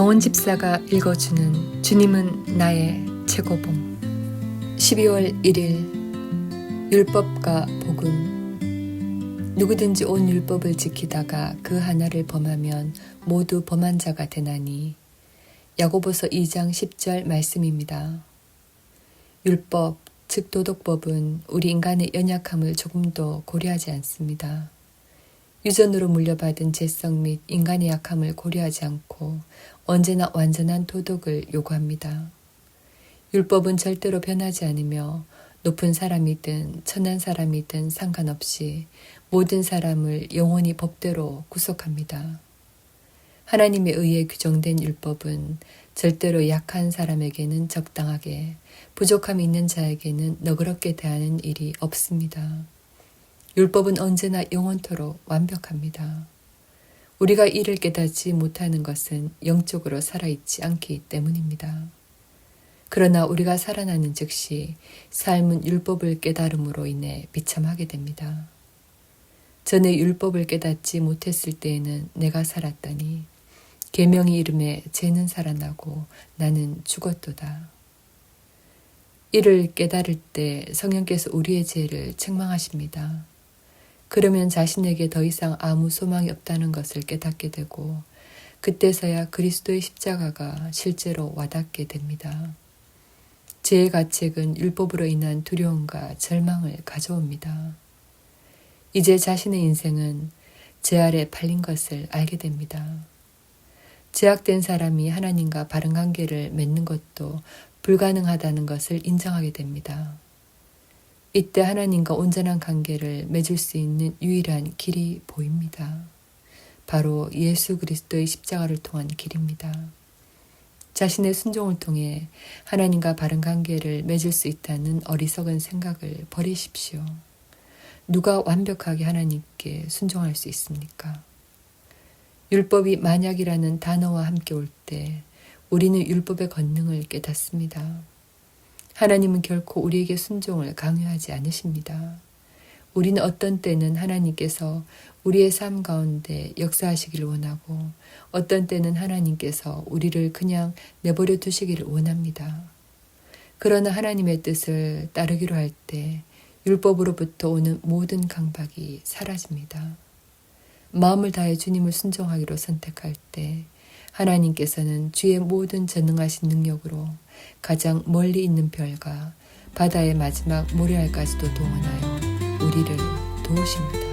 정원 집사가 읽어주는 주님은 나의 최고봉 12월 1일 율법과 복음 누구든지 온 율법을 지키다가 그 하나를 범하면 모두 범한 자가 되나니 야고보서 2장 10절 말씀입니다. 율법, 즉 도덕법은 우리 인간의 연약함을 조금도 고려하지 않습니다. 유전으로 물려받은 재성 및 인간의 약함을 고려하지 않고 언제나 완전한 도덕을 요구합니다. 율법은 절대로 변하지 않으며 높은 사람이든 천한 사람이든 상관없이 모든 사람을 영원히 법대로 구속합니다. 하나님에 의해 규정된 율법은 절대로 약한 사람에게는 적당하게, 부족함이 있는 자에게는 너그럽게 대하는 일이 없습니다. 율법은 언제나 영원토록 완벽합니다. 우리가 이를 깨닫지 못하는 것은 영적으로 살아있지 않기 때문입니다. 그러나 우리가 살아나는 즉시 삶은 율법을 깨달음으로 인해 비참하게 됩니다. 전에 율법을 깨닫지 못했을 때에는 내가 살았다니 계명이 이름에 죄는 살아나고 나는 죽었도다. 이를 깨달을 때 성령께서 우리의 죄를 책망하십니다. 그러면 자신에게 더 이상 아무 소망이 없다는 것을 깨닫게 되고 그때서야 그리스도의 십자가가 실제로 와닿게 됩니다. 죄의 가책은 율법으로 인한 두려움과 절망을 가져옵니다. 이제 자신의 인생은 죄 아래 팔린 것을 알게 됩니다. 제약된 사람이 하나님과 바른 관계를 맺는 것도 불가능하다는 것을 인정하게 됩니다. 이때 하나님과 온전한 관계를 맺을 수 있는 유일한 길이 보입니다. 바로 예수 그리스도의 십자가를 통한 길입니다. 자신의 순종을 통해 하나님과 바른 관계를 맺을 수 있다는 어리석은 생각을 버리십시오. 누가 완벽하게 하나님께 순종할 수 있습니까? 율법이 만약이라는 단어와 함께 올 때 우리는 율법의 권능을 깨닫습니다. 하나님은 결코 우리에게 순종을 강요하지 않으십니다. 우리는 어떤 때는 하나님께서 우리의 삶 가운데 역사하시기를 원하고 어떤 때는 하나님께서 우리를 그냥 내버려 두시기를 원합니다. 그러나 하나님의 뜻을 따르기로 할 때 율법으로부터 오는 모든 강박이 사라집니다. 마음을 다해 주님을 순종하기로 선택할 때 하나님께서는 주의 모든 전능하신 능력으로 가장 멀리 있는 별과 바다의 마지막 모래알까지도 동원하여 우리를 도우십니다.